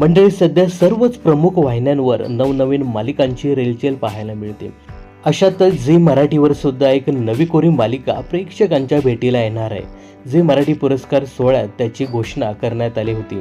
मंडळी सध्या सर्वच प्रमुख वाहिन्यांवर नवनवीन मालिकांची रेलचेल पाहायला मिळते. अशातच झी मराठीवर सुद्धा एक नवी कोरी मालिका प्रेक्षकांच्या भेटीला येणार आहे. झी मराठी पुरस्कार सोहळ्यात त्याची घोषणा करण्यात आली होती.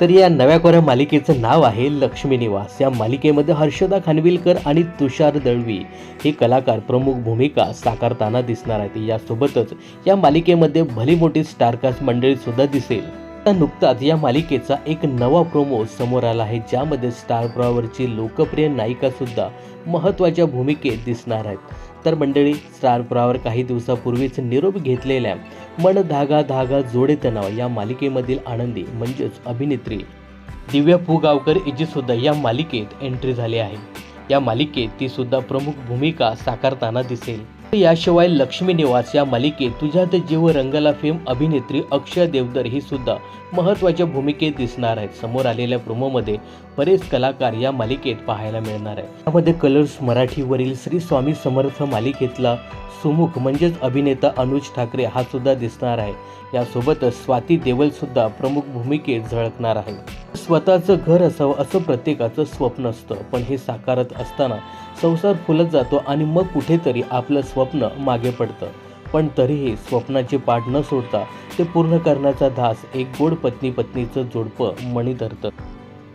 तर या नव्या कोऱ्या मालिकेचं नाव आहे लक्ष्मी निवास. या मालिकेमध्ये हर्षदा खानविलकर आणि तुषार दळवी हे कलाकार प्रमुख भूमिका साकारताना दिसणार आहेत. यासोबतच या मालिकेमध्ये भली मोठी स्टारकास्ट मंडळी सुद्धा दिसेल. आता नुकताच या मालिकेचा एक नवा प्रोमो समोर आला आहे ज्यामध्ये स्टार प्रॉवरची लोकप्रिय नायिका सुद्धा महत्त्वाच्या भूमिकेत दिसणार आहेत. तर मंडळी स्टार प्रॉवर काही दिवसापूर्वीच निरोप घेतलेल्या मन धागा धागा जोडे तणाव या मालिकेमधील आनंदी म्हणजेच अभिनेत्री दिव्या पुगावकर हिची सुद्धा या मालिकेत एंट्री झाली आहे या मालिकेत ती सुद्धा प्रमुख भूमिका साकारताना दिसेल. याशिवाय लक्ष्मी निवास या मालिकेत तुझ्यात जीव रंगला फेम अभिनेत्री अक्षय देवधर ही सुद्धा महत्त्वाच्या भूमिकेत दिसणार आहेत. समोर आलेल्या प्रोमोमध्ये बरेच कलाकार या मालिकेत पाहायला मिळणार आहे यामध्ये कलर्स मराठीवरील श्री स्वामी समर्थ मालिकेतला सुमुख म्हणजेच अभिनेता अनुज ठाकरे हा सुद्धा दिसणार आहे. यासोबतच स्वाती देवल सुद्धा प्रमुख भूमिकेत झळकणार आहे. स्वतःचं घर असावं असं प्रत्येकाचं स्वप्न असतं. पण हे साकारत असताना संसार फुलत जातो आणि मग कुठेतरी आपलं स्वप्न मागे पडतं. पण तरीही स्वप्नाचे पाठ न सोडता ते पूर्ण करण्याचा धास एक गोड पत्नी पत्नीचं जोडपं मणी धरतं.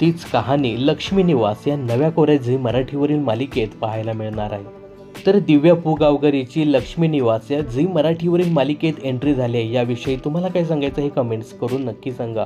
तीच कहाणी लक्ष्मी निवास या नव्या कोऱ्या झी मराठीवरील मालिकेत पाहायला मिळणार आहे. तर दिव्या पुगावकर याची लक्ष्मी निवास या झी मराठीवरील मालिकेत एंट्री झाली आहे. याविषयी तुम्हाला काय सांगायचं हे कमेंट्स करून नक्की सांगा.